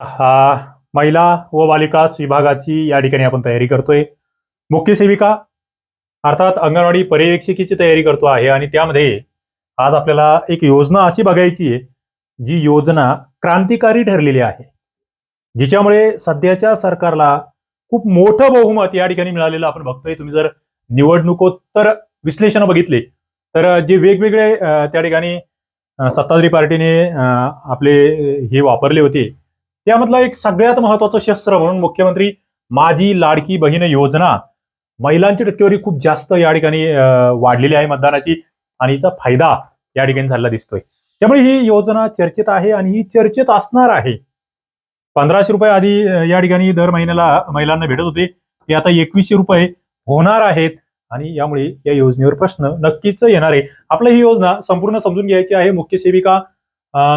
हा महिला व बालिकास विभागाची या ठिकाणी आपण तयारी करतोय. मुख्य सेविका अर्थात अंगणवाडी पर्यवेक्षिकेची तयारी करतो आहे आणि त्यामध्ये आज आपल्याला एक योजना अशी बघायची आहे जी योजना क्रांतिकारी ठरलेली आहे. जिच्यामुळे सध्याच्या सरकारला खूप मोठं बहुमत या ठिकाणी मिळालेलं आपण बघतोय. तुम्ही जर निवडणुकोत्तर विश्लेषण बघितले तर जे वेगवेगळे त्या ठिकाणी सत्ताधारी पार्टीने आपले हे वापरले होते त्यामधला एक सगळ्यात महत्वाचं शस्त्र म्हणून मुख्यमंत्री माझी लाडकी बहीण योजना. महिलांची टक्केवारी खूप जास्त या ठिकाणी वाढलेली आहे मतदानाची आणि हिचा फायदा या ठिकाणी झालेला दिसतोय. त्यामुळे ही योजना चर्चेत आहे आणि ही चर्चेत असणार आहे. पंधराशे रुपये आधी या ठिकाणी दर महिन्याला महिलांना भेटत होते. ते आता एकवीसशे रुपये होणार आहेत आणि यामुळे या योजनेवर प्रश्न नक्कीच येणार आहे. आपली ही योजना संपूर्ण समजून घ्यायची आहे. मुख्य सेविका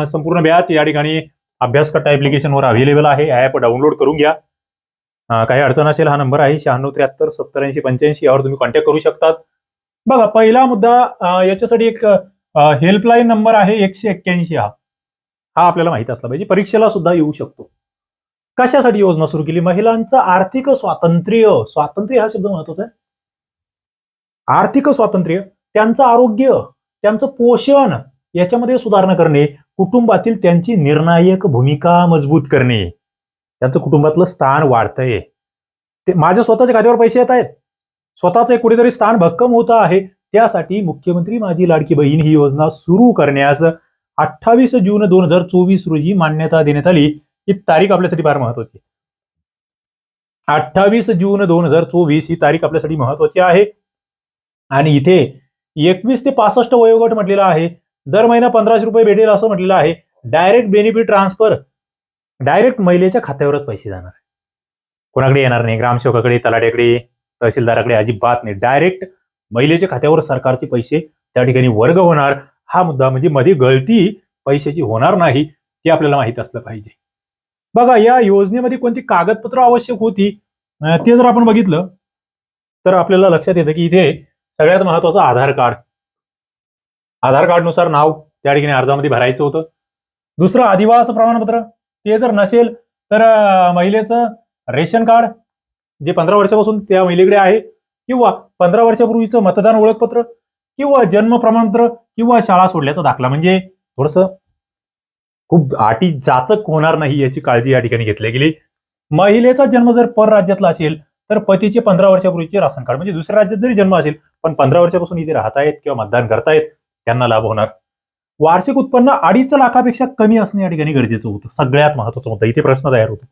संपूर्ण ब्याच या ठिकाणी अभ्यास कट्टा ऍप्लिकेशनवर अव्हेलेबल आहे. ऍप डाउनलोड करून घ्या. काही अडचण असेल हा नंबर आहे. शहाण्णव त्र्याहत्तर सत्तर ऐंशी पंच्याऐंशी यावर तुम्ही कॉन्टॅक्ट करू शकतात. बघा पहिला मुद्दा याच्यासाठी एक हेल्पलाईन नंबर आहे एकशे एक्क्याऐंशी हा. हा आपल्याला माहीत असला पाहिजे. परीक्षेला सुद्धा येऊ शकतो. कशासाठी योजना सुरू केली? महिलांचं आर्थिक स्वातंत्र्य. स्वातंत्र्य हा शब्द महत्त्वाचा आहे. आर्थिक स्वातंत्र्य त्यांचं आरोग्य त्यांचं पोषण याच्यामध्ये सुधारणा करणे कुटुंबातील त्यांची निर्णायक भूमिका मजबूत करणे. त्यांचं कुटुंबातलं स्थान वाढतंय. ते माझ्या स्वतःच्या खात्यावर पैसे येत आहेत. स्वतःचं कुठेतरी स्थान भक्कम होत आहे. त्यासाठी मुख्यमंत्री माझी लाडकी बहीण ही योजना सुरू करण्यास अठ्ठावीस जून दोन हजार चोवीस रोजी मान्यता देण्यात आली. ही तारीख आपल्यासाठी फार महत्वाची अठ्ठावीस जून दोन हजार चोवीस ही तारीख आपल्यासाठी महत्वाची आहे. आणि इथे एकवीस ते पासष्ट वयोगट म्हटलेला आहे. दर महिना पंधराशे रुपये भेटेल असं म्हटलेलं आहे. डायरेक्ट बेनिफिट ट्रान्सफर डायरेक्ट महिलेच्या खात्यावरच पैसे जाणार कोणाकडे येणार नाही ग्रामसेवकाकडे तलाट्याकडे तहसीलदाराकडे अजिबात नाही. डायरेक्ट महिलेच्या खात्यावर सरकारचे पैसे त्या ठिकाणी वर्ग होणार. हा मुद्दा म्हणजे मध्ये गळती पैशाची होणार नाही ते आपल्याला माहीत असलं पाहिजे. बघा या योजनेमध्ये कोणती कागदपत्र आवश्यक होती? ते जर आपण बघितलं तर आपल्याला लक्षात येतं की इथे सगळ्यात महत्वाचं आधार कार्ड. आधार कार्डनुसार नाव त्या ठिकाणी अर्जामध्ये भरायचं होतं. दुसरं आदिवास प्रमाणपत्र ते जर नसेल तर महिलेचं रेशन कार्ड जे पंधरा वर्षापासून त्या महिलेकडे आहे किंवा पंधरा वर्षापूर्वीचं मतदान ओळखपत्र किंवा जन्म प्रमाणपत्र किंवा शाळा सोडल्याचा दाखला. म्हणजे थोडस खूप आटी जाचक होणार नाही याची काळजी या ठिकाणी घेतली गेली. महिलेचा जन्म जर परराज्यातला असेल तर पतीचे पंधरा वर्षापूर्वीचे राशन कार्ड. म्हणजे दुसऱ्या राज्यात जरी जन्म असेल पण पंधरा वर्षापासून इथे राहतायत किंवा मतदान करतायत त्यांना लाभ होणार. वार्षिक उत्पन्न अडीच लाखापेक्षा कमी असणे या ठिकाणी गरजेचं होतं. सगळ्यात महत्त्वाचा मुद्दा इथे प्रश्न तयार होतो.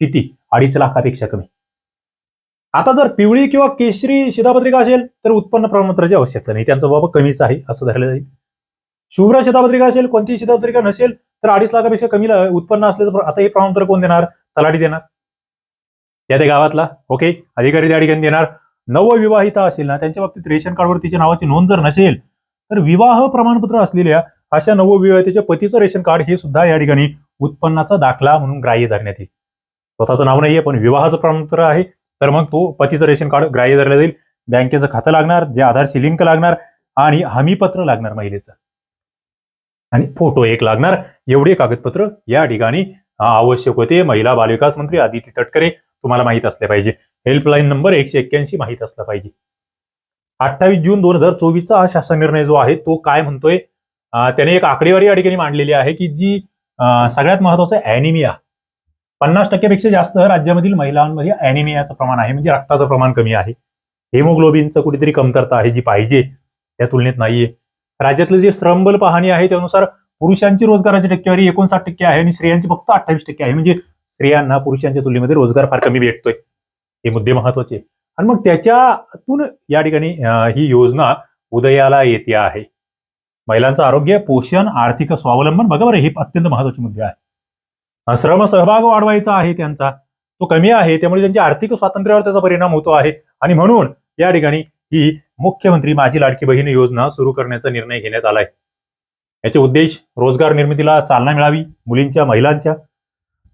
किती? अडीच लाखापेक्षा कमी. आता जर पिवळी किंवा केशरी शिधापत्रिका असेल तर उत्पन्न प्रमाणपत्राची आवश्यकता नाही. त्यांचा बाबा कमीच आहे असं धरलं जाईल. शुभ्र शिधापत्रिका असेल कोणतीही शिधापत्रिका नसेल तर अडीच लाखापेक्षा कमी उत्पन्न असल्याचं आता हे प्रमाणपत्र कोण देणार? तलाठी देणार. त्या त्या गावातला ओके? अधिकारी त्या ठिकाणी देणार. नवविवाहिता असेल ना त्यांच्या बाबतीत रेशन कार्डवर तिच्या नावाची नोंद जर नसेल तर विवाह प्रमाणपत्र असलेल्या अशा नवविवाहितेच्या पतीचं रेशन कार्ड हे सुद्धा या ठिकाणी उत्पन्नाचा दाखला म्हणून ग्राह्य धरण्यात येईल. स्वतःचं नाव नाहीये पण विवाहाचं प्रमाणपत्र आहे तर मग तो पतीचं रेशन कार्ड ग्राह्य धरलं जाईल. बँकेचं खातं लागणार जे आधारशी लिंक लागणार आणि हमीपत्र लागणार महिलेचं. आणि फोटो एक लागणार. एवढे कागदपत्र या ठिकाणी आवश्यक होते. महिला बालविकास मंत्री आदिती तटकरे तुम्हाला माहीत असले पाहिजे. हेल्पलाईन नंबर एकशे एक्क्याऐंशी माहीत असला पाहिजे. अठ्ठावीस जून दोन हजार चोवीसचा हा शासन निर्णय जो आहे तो काय म्हणतोय? त्याने एक आकडेवारी या ठिकाणी मांडलेली आहे की जी सगळ्यात महत्वाचं अॅनिमिया पन्नास टक्क्यापेक्षा जास्त राज्यामधील महिलांमध्ये अॅनिमियाचं प्रमाण आहे म्हणजे रक्ताचं प्रमाण कमी आहे. हेमोग्लोबिनचं कुठेतरी कमतरता आहे जी पाहिजे त्या तुलनेत नाहीये. राज्यातलं जे श्रमबल पाहणी आहे त्यानुसार पुरुषांची रोजगाराची टक्केवारी एकोणसाठ टक्के आहे आणि स्त्रियांची फक्त अठ्ठावीस टक्के आहे. म्हणजे स्त्रियांना पुरुषांच्या तुलनेमध्ये रोजगार फार कमी भेटतोय. हे मुद्दे महत्त्वाचे. आणि मग त्याच्यातून या ठिकाणी ही योजना उदयाला येते आहे. महिलांचं आरोग्य पोषण आर्थिक स्वावलंबन बघा बरं हे अत्यंत महत्त्वाचे मुद्दे आहे श्रम सहभाग वाढवायचा आहे त्यांचा. तो कमी आहे त्यामुळे त्यांच्या आर्थिक स्वातंत्र्यावर त्याचा परिणाम होतो आहे. आणि म्हणून या ठिकाणी ही मुख्यमंत्री माझी लाडकी बहीण योजना सुरू करण्याचा निर्णय घेण्यात आलाय. याचे उद्देश रोजगार निर्मितीला चालना मिळावी मुलींच्या महिलांच्या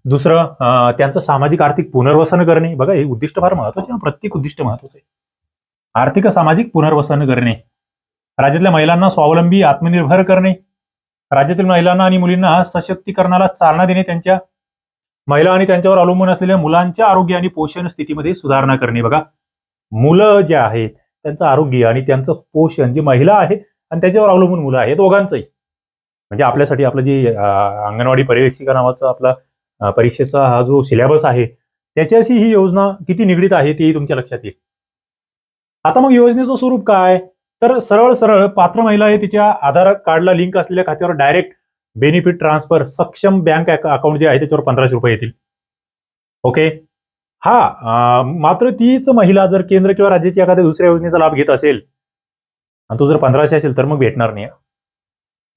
दुसरं त्यांचं सामाजिक आर्थिक पुनर्वसन करणे. बघा हे उद्दिष्ट फार महत्त्वाचे प्रत्येक उद्दिष्ट महत्वाचं आहे. आर्थिक सामाजिक पुनर्वसन करणे. राज्यातल्या महिलांना स्वावलंबी आत्मनिर्भर करणे. राज्यातील महिलांना आणि मुलींना सशक्तीकरणाला चालना देणे. त्यांच्या महिला आणि त्यांच्यावर अवलंबून असलेल्या मुलांच्या आरोग्य आणि पोषण स्थितीमध्ये सुधारणा करणे. बघा मुलं जे आहेत त्यांचं आरोग्य आणि त्यांचं पोषण जी महिला आहे आणि त्याच्यावर अवलंबून मुलं आहेत दोघांचंही. म्हणजे आपल्यासाठी आपलं जे अंगणवाडी पर्यवेक्षिका नावाचं आपला परीक्षेचा हा जो सिलेबस आहे त्याच्याशी ही योजना किती निगडीत आहे तेही तुमच्या लक्षात येईल. आता मग योजनेचं स्वरूप काय? तर सरळ सरळ पात्र महिला हे तिच्या आधार कार्डला लिंक असलेल्या खात्यावर डायरेक्ट बेनिफिट ट्रान्सफर सक्षम बँक अकाउंट जे आहे त्याच्यावर पंधराशे रुपये येतील. ओके हा मात्र तीच महिला जर केंद्र किंवा राज्याची एखाद्या दुसऱ्या योजनेचा लाभ घेत असेल आणि तो जर पंधराशे असेल तर मग भेटणार नाही.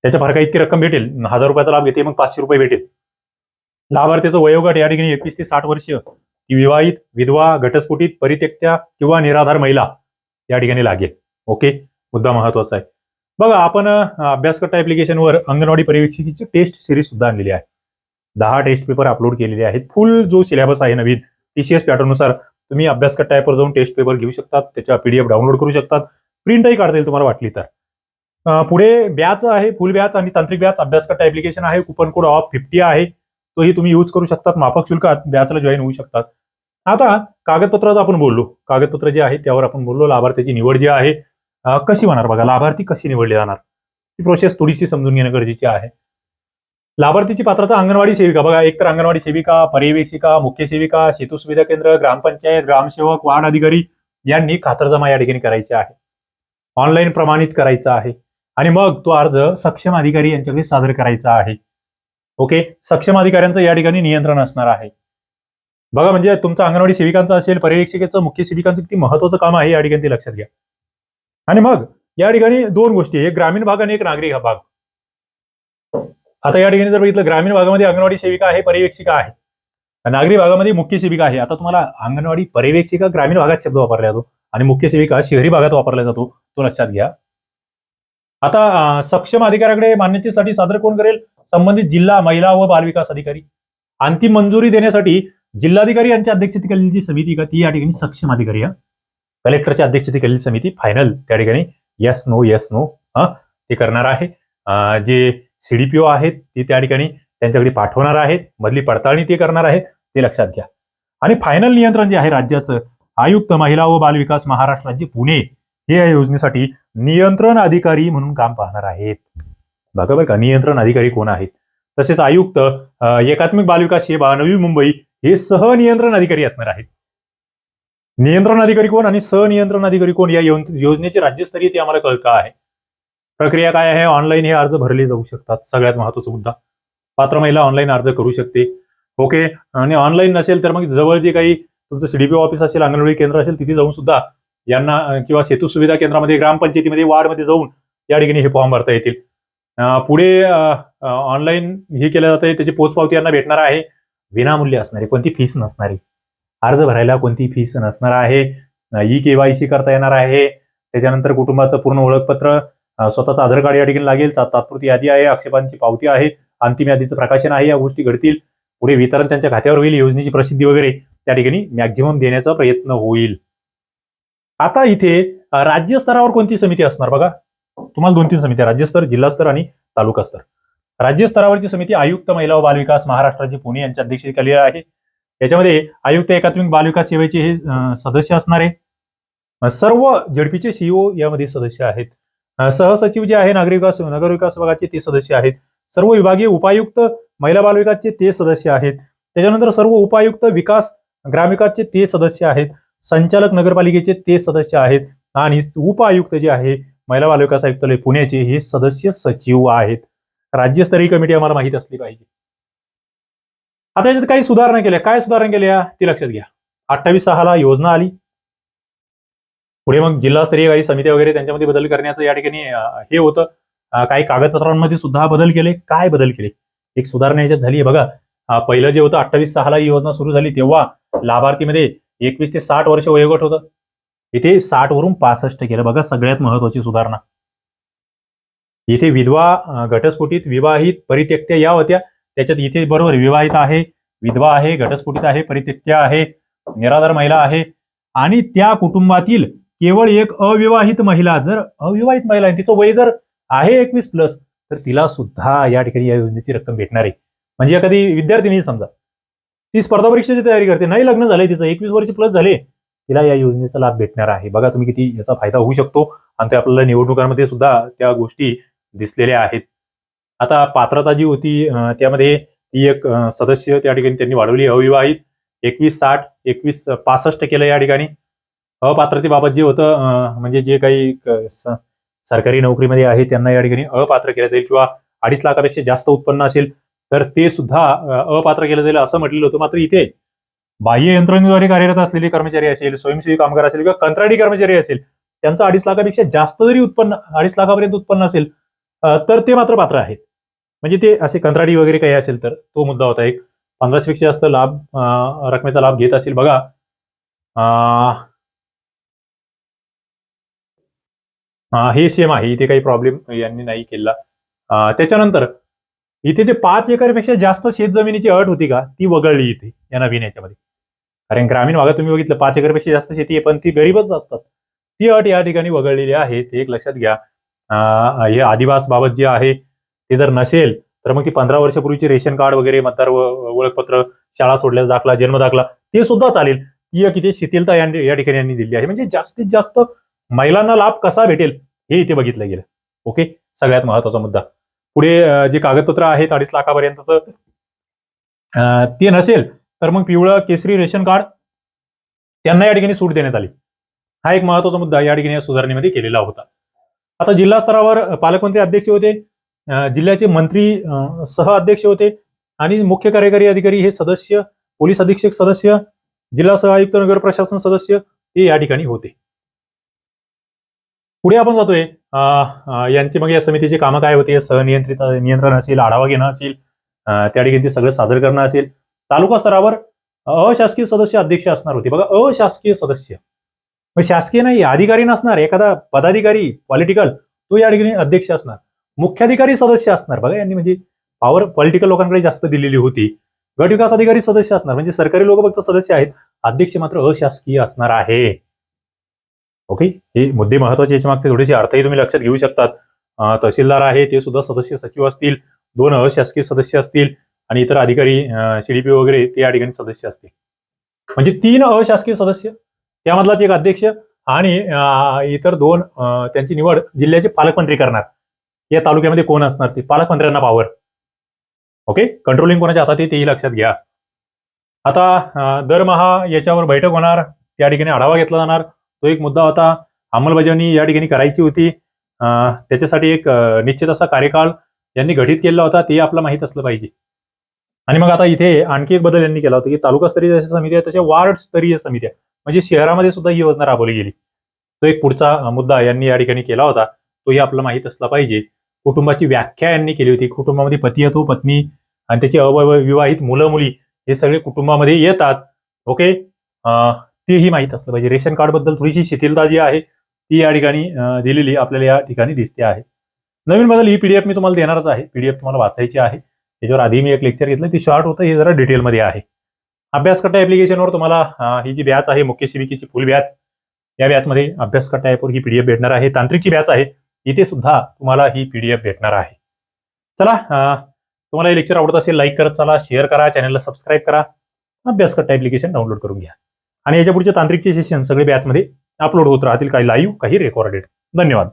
त्याच्या फरका इतकी रक्कम भेटेल. हजार रुपयाचा लाभ घेते मग पाचशे रुपये भेटेल. लाभार्थीचं वयोगट या ठिकाणी एकवीस ते साठ वर्ष ती विवाहित विधवा घटस्फोटित परित्यक्त्या किंवा निराधार महिला या ठिकाणी लागेल. ओके? मुद्दा महत्त्वाचा आहे. बघा आपण अभ्यासकर्ता ऍप्लिकेशनवर अंगणवाडी पर्यवेक्षिकेची टेस्ट सिरीज सुद्धा आणलेली आहे. दहा टेस्ट पेपर अपलोड केलेले आहेत. फुल जो सिलेबस आहे नवीन टीसीएस पॅटर्ननुसार तुम्ही अभ्यासकट्टा ऍपवर जाऊन टेस्ट पेपर घेऊ शकतात त्याच्या पीडीएफ डाउनलोड करू शकतात. प्रिंटही काढता येईल तुम्हाला वाटली तर. पुढे बॅच आहे फुल बॅच आणि तांत्रिक बॅच अभ्यासकट्टा ऍप्लिकेशन आहे. कुपन कोड ऑफ फिफ्टी आहे. तोही तुम्ही यूज करू शकतात. माफक शुल्कात बॅचला जॉईन होऊ शकतात. आता कागदपत्राचं आपण बोललो. कागदपत्र जे आहे त्यावर आपण बोललो. लाभार्थ्याची निवड जी आहे कशी होणार बघा? लाभार्थी कशी निवडली जाणार? ती प्रोसेस थोडीशी समजून घेणं गरजेची आहे. लाभार्थीची पात्रता अंगणवाडी सेविका. बघा एकतर अंगणवाडी सेविका पर्यवेक्षिका मुख्य सेविका सेतू सुविधा केंद्र ग्रामपंचायत ग्रामसेवक वार्ड अधिकारी यांनी खातरजमा या ठिकाणी करायची आहे. ऑनलाईन प्रमाणित करायचा आहे. आणि मग तो अर्ज सक्षम अधिकारी यांच्याकडे सादर करायचा आहे. ओके? सक्षम अधिकाऱ्यांचं या ठिकाणी नियंत्रण असणार आहे. बघा म्हणजे तुमचं अंगणवाडी सेविकांचं असेल पर्यवेक्षिकेचं मुख्य सेविकांचं किती महत्वाचं काम आहे या ठिकाणी ते लक्षात घ्या. आणि मग या ठिकाणी दोन गोष्टी एक ग्रामीण भाग आणि एक नागरिक भाग. आता या ठिकाणी जर बघितलं ग्रामीण भागामध्ये अंगणवाडी सेविका आहे पर्यवेक्षिका आहे. नागरी भागामध्ये मुख्य सेविका आहे. आता तुम्हाला अंगणवाडी पर्यवेक्षिका ग्रामीण भागात शब्द वापरला जातो आणि मुख्य सेविका शहरी भागात वापरला जातो तो लक्षात घ्या. आता सक्षम अधिकाऱ्याकडे मान्यतेसाठी सादर कोण करेल? संबंधित जिल्हा महिला व बालविकास अधिकारी. अंतिम मंजुरी देण्यासाठी जिल्हाधिकारी यांच्या अध्यक्षतेखालील जी समिती का ती या ठिकाणी सक्षम अधिकारी कलेक्टरच्या अध्यक्षतेखालील समिती फायनल त्या ठिकाणी यस नो यस नो हा ते करणार आहे. जे सीडीपीओ आहेत ते त्या ठिकाणी त्यांच्याकडे पाठवणार आहेत. मधली पडताळणी ते करणार आहेत ते लक्षात घ्या. आणि फायनल नियंत्रण जे आहे राज्याचं आयुक्त महिला व बालविकास महाराष्ट्र राज्य पुणे हे या योजनेसाठी नियंत्रण अधिकारी म्हणून काम पाहणार आहेत. बघा बरं का नियंत्रण अधिकारी कोण आहेत? तसेच आयुक्त एकात्मिक बालविकास सेवा नवी मुंबई हे सहनियंत्रण अधिकारी असणार आहेत. नियंत्रण अधिकारी कोण आणि सहनियंत्रण अधिकारी कोण या योजनेचे राज्यस्तरीय ते आम्हाला कळतं आहे. प्रक्रिया काय आहे? ऑनलाईन हे अर्ज भरले जाऊ शकतात सगळ्यात महत्त्वाचा मुद्दा. पात्र महिला ऑनलाईन अर्ज करू शकते. ओके? आणि ऑनलाईन नसेल तर मग जवळ जे काही तुमचं सीडीपीओ ऑफिस असेल अंगणवाडी केंद्र असेल तिथे जाऊन सुद्धा यांना किंवा सेतू सुविधा केंद्रामध्ये ग्रामपंचायतीमध्ये वार्डमध्ये जाऊन या ठिकाणी हे फॉर्म भरता येतील. पुढे ऑनलाईन हे केलं जातं त्याची पोचपावती यांना भेटणार आहे. विनामूल्य असणारी कोणती फीस नसणारी. अर्ज भरायला कोणती फीस नसणार आहे. ई केवायसी करता येणार आहे. त्याच्यानंतर कुटुंबाचं पूर्ण ओळखपत्र स्वतःचं आधार कार्ड या ठिकाणी लागेल. तात्पुरती यादी आहे आक्षेपांची पावती आहे. अंतिम यादीचं प्रकाशन आहे या गोष्टी घडतील. पुढे वितरण त्यांच्या खात्यावर होईल योजनेची प्रसिद्धी वगैरे त्या ठिकाणी मॅक्झिमम देण्याचा प्रयत्न होईल. आता इथे राज्य राज्यस्तरावर कोणती समिती असणार बघा. तुम्हाला दोन तीन समित्या राज्यस्तर जिल्हास्तर आणि तालुका स्तर राज्यस्तरावरची समिती आयुक्त महिला व बालविकास महाराष्ट्राचे पुणे यांच्या अध्यक्षतेखाली आहे. याच्यामध्ये आयुक्त एकात्मिक बालविकास सेवेचे हे सदस्य असणार. आहे सर्व झडपीचे सीईओ यामध्ये सदस्य आहेत. सहसचिव जे आहे नागरिक विकास नगर विकास विभागाचे ते सदस्य आहेत. सर्व विभागीय उपायुक्त महिला बालविकासचे ते सदस्य आहेत. त्याच्यानंतर सर्व उपायुक्त विकास ग्रामविकासचे ते सदस्य आहेत. संचालक नगरपालिकेचे ते सदस्य आहेत. आणि उपायुक्त जे आहे महिला बालविकास आयुक्तालय पुण्याचे हे सदस्य सचिव आहेत. राज्यस्तरीय कमिटी आम्हाला माहीत असली पाहिजे. आता याच्यात काही सुधारणा केल्या. काय सुधारणा केल्या? ती लक्षात घ्या. अठ्ठावीस सहाला योजना आली. पुढे मग जिल्हास्तरीय काही समित्या वगैरे त्यांच्यामध्ये बदल करण्याचं या ठिकाणी हे होतं. काही कागदपत्रांमध्ये सुद्धा बदल केले. काय बदल केले? एक सुधारणा याच्यात झाली आहे बघा. पहिलं जे होतं अठ्ठावीस सहाला ही योजना सुरू झाली तेव्हा लाभार्थीमध्ये एकवीस ते साठ वर्ष वयोगट होतं. इथे साठ वरून पासष्ट केलं. बघा सगळ्यात महत्वाची सुधारणा. इथे विधवा घटस्फोटीत विवाहित परित्यक्त्या या होत्या. त्याच्यात इथे बरोबर विवाहित आहे विधवा आहे घटस्फोटित आहे परित्यक्त्या आहे निराधार महिला आहे. आणि त्या कुटुंबातील केवळ एक अविवाहित महिला जर अविवाहित महिला आहे तिचं वय जर आहे एकवीस प्लस तर तिला सुद्धा या ठिकाणी या योजनेची रक्कम भेटणार आहे. म्हणजे एखादी विद्यार्थिनी समजा ती स्पर्धा परीक्षेची तयारी करते. नाही लग्न झालंय तिचं एकवीस वर्ष प्लस झाले तिला या योजनेचा लाभ भेटणार आहे. बघा तुम्ही किती याचा फायदा होऊ शकतो. आणि ते आपल्याला निवडणुकांमध्ये सुद्धा त्या गोष्टी दिसलेल्या आहेत. आता पात्रता जी होती त्यामध्ये ती एक सदस्य त्या ठिकाणी त्यांनी वाढवली अविवाहित. एकवीस साठ एकवीस पासष्ट केलं या ठिकाणी. अपात्रतेबाबत जे होतं म्हणजे जे काही सरकारी नोकरीमध्ये आहे त्यांना या ठिकाणी अपात्र केलं जाईल किंवा अडीच लाखापेक्षा जास्त उत्पन्न असेल तर ते सुद्धा अपात्र केलं जाईल असं म्हटलेलं होतं. मात्र इथे बाह्य यंत्रणेद्वारे कार्यरत असलेले कर्मचारी असेल स्वयंसेवी कामगार असेल किंवा कंत्राटी कर्मचारी असेल त्यांचं अडीच लाखापेक्षा जास्त जरी उत्पन्न अडीच लाखापर्यंत उत्पन्न असेल तर ते मात्र पात्र आहेत. म्हणजे ते असे कंत्राटी वगैरे काही असेल तर तो मुद्दा होता एक. पंधराशेपेक्षा जास्त लाभ रकमेचा लाभ घेत असेल बघा. हे सेम आहे इथे काही प्रॉब्लेम यांनी नाही केला. त्याच्यानंतर इथे जे पाच एकरपेक्षा जास्त शेत जमिनीची अट होती का ती वगळली इथे या नवीन याच्यामध्ये. कारण ग्रामीण भागात तुम्ही बघितलं पाच एकरपेक्षा जास्त शेती आहे पण ती गरीबच असतात. ती अट या ठिकाणी वगळलेली आहे ते एक लक्षात घ्या. हे आदिवास बाबत जे आहे ते जर नसेल तर मग ती पंधरा वर्षापूर्वीची रेशन कार्ड वगैरे मतदार ओळखपत्र शाळा सोडल्याचा दाखला जन्म दाखला ते सुद्धा चालेल. ती किती शिथिलता यांनी- या ठिकाणी यांनी दिली आहे. म्हणजे जास्तीत जास्त महिलांना लाभ कसा भेटेल हे इथे बघितलं गेलं. ओके? सगळ्यात महत्त्वाचा मुद्दा. पुढे जे कागदपत्र आहेत अडीच लाखापर्यंतच अं, ते नसेल तर मग पिवळं केसरी रेशन कार्ड त्यांना या ठिकाणी सूट देण्यात आली. हा एक महत्त्वाचा मुद्दा या ठिकाणी या सुधारणेमध्ये केलेला होता. आता जिल्हा स्तरावर पालकमंत्री अध्यक्ष होते जिल्ह्याचे मंत्री सह अध्यक्ष होते आणि मुख्य कार्यकारी अधिकारी हे सदस्य पोलीस अधीक्षक सदस्य जिल्हा सह आयुक्त नगर प्रशासन सदस्य हे या ठिकाणी होते. पुढे आपण जातोय. यांची मग या समितीची कामं काय होते? सहनियंत्रित नियंत्रण असेल आढावा घेणं असेल त्या ठिकाणी ते सगळं सादर करणं असेल. तालुका स्तरावर अशासकीय सदस्य अध्यक्ष असणार होते. बघा अशासकीय सदस्य. मग शासकीय नाही अधिकारी नसणार. एखादा पदाधिकारी पॉलिटिकल तो या ठिकाणी अध्यक्ष असणार. मुख्याधिकारी सदस्य असणार. बघा यांनी म्हणजे पॉवर पॉलिटिकल लोकांकडे जास्त दिलेली होती. गट विकास अधिकारी सदस्य असणार. म्हणजे सरकारी लोक फक्त सदस्य आहेत. अध्यक्ष मात्र अशासकीय असणार आहे. ओके? हे मुद्दे महत्त्वाचे याच्या मागचे थोडेसे अर्थही तुम्ही लक्षात घेऊ शकतात. तहसीलदार आहे ते सुद्धा सदस्य सचिव असतील. दोन अशासकीय सदस्य असतील. आणि इतर अधिकारी सीडीपी वगैरे ते या ठिकाणी सदस्य असतील. म्हणजे तीन अशासकीय सदस्य. त्यामधलाच एक अध्यक्ष आणि इतर दोन त्यांची निवड जिल्ह्याचे पालकमंत्री करणार. या तालुक्यामध्ये कोण असणार? ते पालकमंत्र्यांना पावर ओके कंट्रोलिंग कोणाच्या हातात तेही लक्षात घ्या. आता दरमहा याच्यावर बैठक होणार. त्या ठिकाणी आढावा घेतला जाणार. तो एक मुद्दा होता. अंमलबजावणी या ठिकाणी करायची होती. त्याच्यासाठी एक निश्चित असा कार्यकाळ यांनी घटित केलेला होता. ते आपला माहीत असलं पाहिजे. आणि मग आता इथे आणखी एक बदल यांनी केला होता की तालुकास्तरीय जशा समिती आहे तशा वार्ड स्तरीय समित्या म्हणजे शहरामध्ये सुद्धा ही योजना राबवली गेली. तो एक पुढचा मुद्दा यांनी या ठिकाणी केला होता. तोही आपल्याला माहीत असला पाहिजे. कुटुंबाची व्याख्या यांनी केली होती. कुटुंबामध्ये पती येतो पत्नी आणि त्याची अविवाहित मुलं मुली हे सगळे कुटुंबामध्ये येतात. ओके? तेही माहीत असलं पाहिजे. रेशन कार्डबद्दल थोडीशी शिथिलता जी आहे ती या ठिकाणी दिलेली आपल्याला या ठिकाणी दिसते आहे. नवीन बदल ही पीडीएफ मी तुम्हाला देणारच आहे. पीडीएफ तुम्हाला वाचायची आहे. त्याच्यावर आधी मी एक लेक्चर घेतलं. ती शॉर्ट होतं. हे जरा डिटेलमध्ये आहे. अभ्यासकट्टा ऍप्लिकेशनवर तुम्हाला ही जी बॅच आहे मुख्य शिबिकेची फुल बॅच या बॅचमध्ये अभ्यासकट्टा ॲपवर ही पीडीएफ भेटणार आहे. तांत्रिकची बॅच आहे. इथे सुद्धा तुम्हाला ही पीडीएफ भेटणार आहे. चला तुम्हाला हे लेक्चर आवडत असेल लाईक करत चला शेअर करा चॅनलला सबस्क्राईब करा. अभ्यासकट्टा ऍप्लिकेशन डाउनलोड करून घ्या. आणि याच्या पुढचे तांत्रिकचे सेशन सगळे बॅचमध्ये अपलोड होत राहतील. काही लाईव्ह काही रेकॉर्डेड धन्यवाद.